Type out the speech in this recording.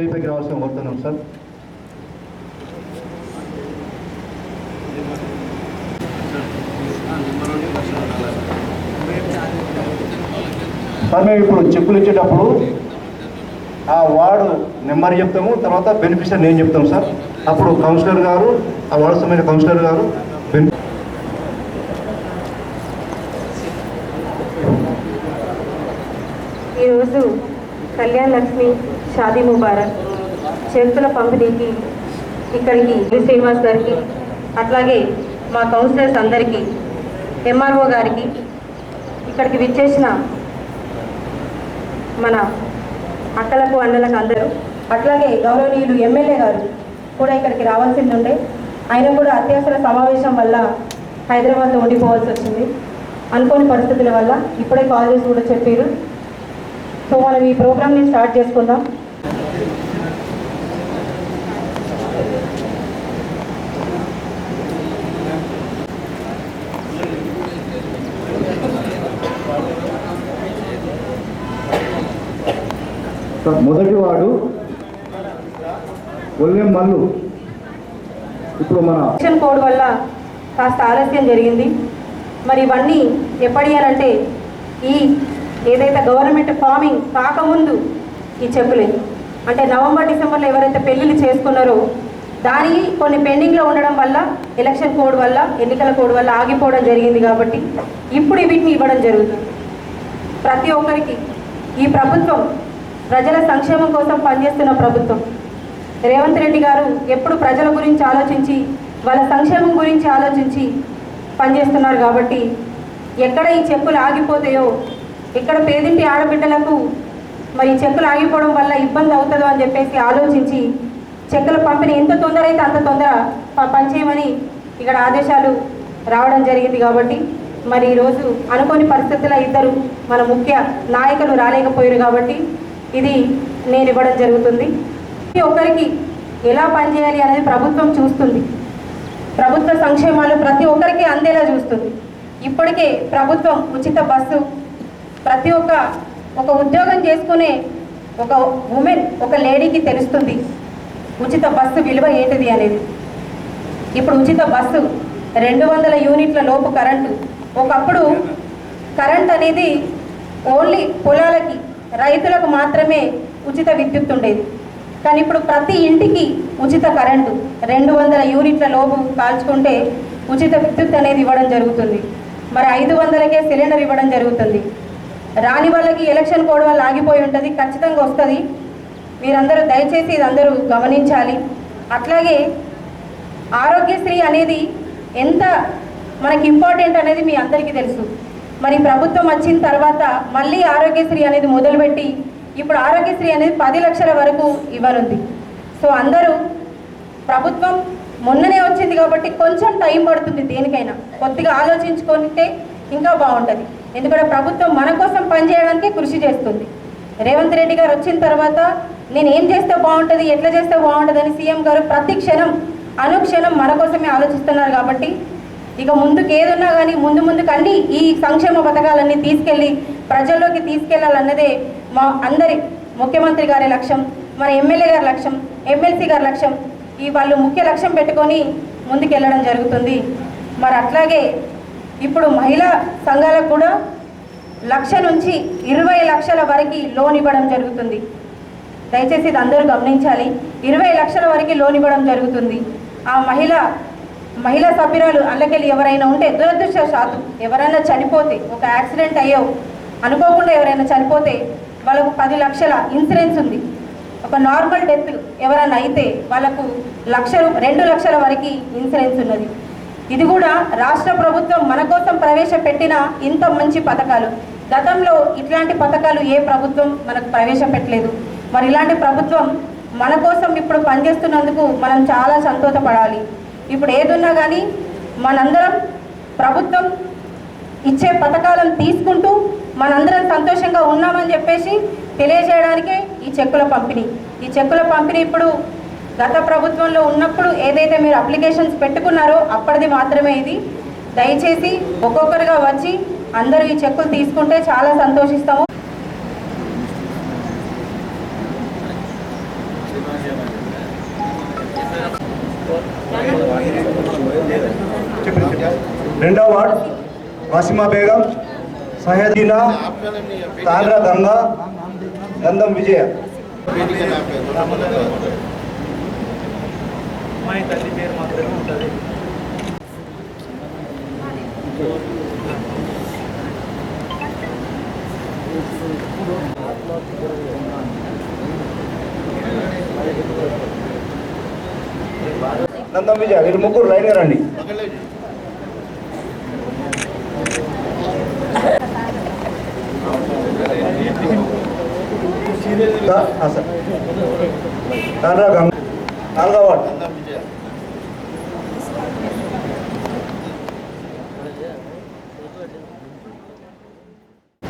స్టేజ్పైకి రావాల్సిన కోరుతున్నాం sir. Sir మేము ఇప్పుడు చెప్పులు ఇచ్చేటప్పుడు ఆ వార్డు నెంబర్ చెప్తాము తర్వాత బెనిఫిషియర్ నేను చెప్తాం సార్. అప్పుడు కౌన్సిలర్ గారు ఆ వార్డు సంబంధించిన కౌన్సిలర్ గారు ఈరోజు కళ్యాణ్ లక్ష్మి షాదీ ముబారక్ చేతుల పంపిణీకి ఇక్కడికి వి. శ్రీనివాస్ గారికి అట్లాగే మా కౌన్సిలర్స్ అందరికీ ఎంఆర్ఓ గారికి ఇక్కడికి విచ్చేసిన మన అక్కలకు అన్నలకు అందరూ అట్లాగే గౌరవనీయులు ఎమ్మెల్యే గారు కూడా ఇక్కడికి రావాల్సింది ఉండే ఆయన కూడా అత్యవసర సమావేశం వల్ల హైదరాబాద్లో ఉండిపోవాల్సి వచ్చింది. అనుకోని పరిస్థితుల వల్ల ఇప్పుడే కాల్ చేసి కూడా చెప్పారు. సో మనం ఈ ప్రోగ్రామ్ని స్టార్ట్ చేసుకుందాం. సార్ మొదటి వాడు ఒల్లెం మల్లు. ఇప్పుడు మన ఎలక్షన్ కోడ్ వల్ల కాస్త ఆలస్యం జరిగింది. మరి ఇవన్నీ ఎప్పటి అంటే ఈ ఏదైతే గవర్నమెంట్ ఫార్మింగ్ కాకముందు ఈ చెప్పులే. అంటే నవంబర్ డిసెంబర్లో ఎవరైతే పెళ్ళిళ్ళు చేసుకున్నారో దాని కొన్ని పెండింగ్లో ఉండడం వల్ల ఎలక్షన్ కోడ్ వల్ల ఎన్నికల కోడ్ వల్ల ఆగిపోవడం జరిగింది కాబట్టి ఇప్పుడు వీటిని ఇవ్వడం జరుగుతుంది. ప్రతి ఒక్కరికి ఈ ప్రభుత్వం ప్రజల సంక్షేమం కోసం పనిచేస్తున్న ప్రభుత్వం. రేవంత్ రెడ్డి గారు ఎప్పుడు ప్రజల గురించి ఆలోచించి వాళ్ళ సంక్షేమం గురించి ఆలోచించి పనిచేస్తున్నారు కాబట్టి ఎక్కడ ఈ చెక్కులు ఆగిపోతాయో ఎక్కడ పేదింటి ఆడబిడ్డలకు మరి చెప్పులు చెక్కులు ఆగిపోవడం వల్ల ఇబ్బంది అవుతుందో అని చెప్పేసి ఆలోచించి చెక్కుల పంపిణీ ఎంత తొందర అయితే అంత తొందర ప- పనిచేయమని ఇక్కడ ఆదేశాలు రావడం జరిగింది కాబట్టి మరి ఈరోజు అనుకోని పరిస్థితుల్లో ఇద్దరు మన ముఖ్య నాయకులు రాలేకపోయారు కాబట్టి ఇది నేను ఇవ్వడం జరుగుతుంది. ప్రతి ఒక్కరికి ఎలా పనిచేయాలి అనేది ప్రభుత్వం చూస్తుంది. ప్రభుత్వ సంక్షేమాలు ప్రతి ఒక్కరికి అందేలా చూస్తుంది. ఇప్పటికే ప్రభుత్వం ఉచిత బస్సు ప్రతి ఒక్క ఒక ఉద్యోగం చేసుకునే ఒక ఉమెన్ ఒక లేడీకి తెలుస్తుంది. ఉచిత బస్సు విలువ ఏంటిది అనేది? ఇప్పుడు ఉచిత బస్సు రెండు వందల యూనిట్ల లోపు కరెంటు. ఒకప్పుడు కరెంట్ అనేది ఓన్లీ పొలాలకి రైతులకు మాత్రమే ఉచిత విద్యుత్ ఉండేది. కానీ ఇప్పుడు ప్రతి ఇంటికి ఉచిత కరెంటు రెండు వందల యూనిట్ల లోపు కాల్చుకుంటే ఉచిత విద్యుత్ అనేది ఇవ్వడం జరుగుతుంది. మరి ఐదు వందలకే సిలిండర్ ఇవ్వడం జరుగుతుంది. రాని వాళ్ళకి ఎలక్షన్ కోడ్ వల్ల ఆగిపోయి ఉంటుంది ఖచ్చితంగా వస్తుంది. మీరందరూ దయచేసి ఇది అందరూ గమనించాలి. అట్లాగే ఆరోగ్యశ్రీ అనేది ఎంత మనకి ఇంపార్టెంట్ అనేది మీ అందరికీ తెలుసు. మరి ప్రభుత్వం వచ్చిన తర్వాత మళ్ళీ ఆరోగ్యశ్రీ అనేది మొదలుపెట్టి ఇప్పుడు ఆరోగ్యశ్రీ అనేది పది లక్షల వరకు ఇవ్వనుంది. సో అందరూ ప్రభుత్వం మొన్ననే వచ్చింది కాబట్టి కొంచెం టైం పడుతుంది దేనికైనా. కొద్దిగా ఆలోచించుకుంటే ఇంకా బాగుంటుంది. ఎందుకంటే ప్రభుత్వం మన కోసం పనిచేయడానికే కృషి చేస్తుంది. రేవంత్ రెడ్డి గారు వచ్చిన తర్వాత నేను ఏం చేస్తే బాగుంటుంది ఎట్లా చేస్తే బాగుంటుంది అని సీఎం గారు ప్రతి క్షణం అనుక్షణం మన కోసమే ఆలోచిస్తున్నారు కాబట్టి ఇక ముందుకు ఏదున్నా కానీ ముందు ముందుకు అన్ని ఈ సంక్షేమ పథకాలన్నీ తీసుకెళ్ళి ప్రజల్లోకి తీసుకెళ్ళాలన్నదే మా అందరి ముఖ్యమంత్రి గారి లక్ష్యం మన ఎమ్మెల్యే గారి లక్ష్యం ఎమ్మెల్సీ గారి లక్ష్యం. ఈ వాళ్ళు ముఖ్య లక్ష్యం పెట్టుకొని ముందుకెళ్ళడం జరుగుతుంది. మరి అట్లాగే ఇప్పుడు మహిళా సంఘాలకు కూడా లక్ష నుంచి ఇరవై లక్షల వరకు లోన్ ఇవ్వడం జరుగుతుంది. దయచేసి ఇది అందరూ గమనించాలి. ఇరవై లక్షల వరకు లోన్ ఇవ్వడం జరుగుతుంది. ఆ మహిళ మహిళా సభ్యురాలు అల్లకెళ్ళి ఎవరైనా ఉంటే దురదృష్టశాత్తు ఎవరైనా చనిపోతే ఒక యాక్సిడెంట్ అయ్యో అనుకోకుండా ఎవరైనా చనిపోతే వాళ్ళకు పది లక్షల ఇన్సూరెన్స్ ఉంది. ఒక నార్మల్ డెత్ ఎవరైనా అయితే వాళ్ళకు లక్ష రెండు లక్షల వరకు ఇన్సూరెన్స్ ఉన్నది. ఇది కూడా రాష్ట్ర ప్రభుత్వం మన కోసం ప్రవేశపెట్టిన ఇంత మంచి పథకాలు. గతంలో ఇట్లాంటి పథకాలు ఏ ప్రభుత్వం మనకు ప్రవేశపెట్టలేదు. మరి ఇలాంటి ప్రభుత్వం మన కోసం ఇప్పుడు పనిచేస్తున్నందుకు మనం చాలా సంతోషపడాలి. ఇప్పుడు ఏదున్నా కానీ మనందరం ప్రభుత్వం ఇచ్చే పథకాలను తీసుకుంటూ మనందరం సంతోషంగా ఉన్నామని చెప్పేసి తెలియజేయడానికే ఈ చెక్కుల పంపిణీ. ఈ చెక్కుల పంపిణీ ఇప్పుడు గత ప్రభుత్వంలో ఉన్నప్పుడు ఏదైతే మీరు అప్లికేషన్స్ పెట్టుకున్నారో అప్పటిది మాత్రమే ఇది. దయచేసి ఒక్కొక్కరుగా వచ్చి అందరూ ఈ చెక్కులు తీసుకుంటే చాలా సంతోషిస్తాము. रेडव वार्ड वासीमा बेगम सहदीना तांद्रा गंगा गंधम विजय నందం విజయ వీళ్ళు ముగ్గురు లైన్గా రండి. నాలుగవ వార్డు.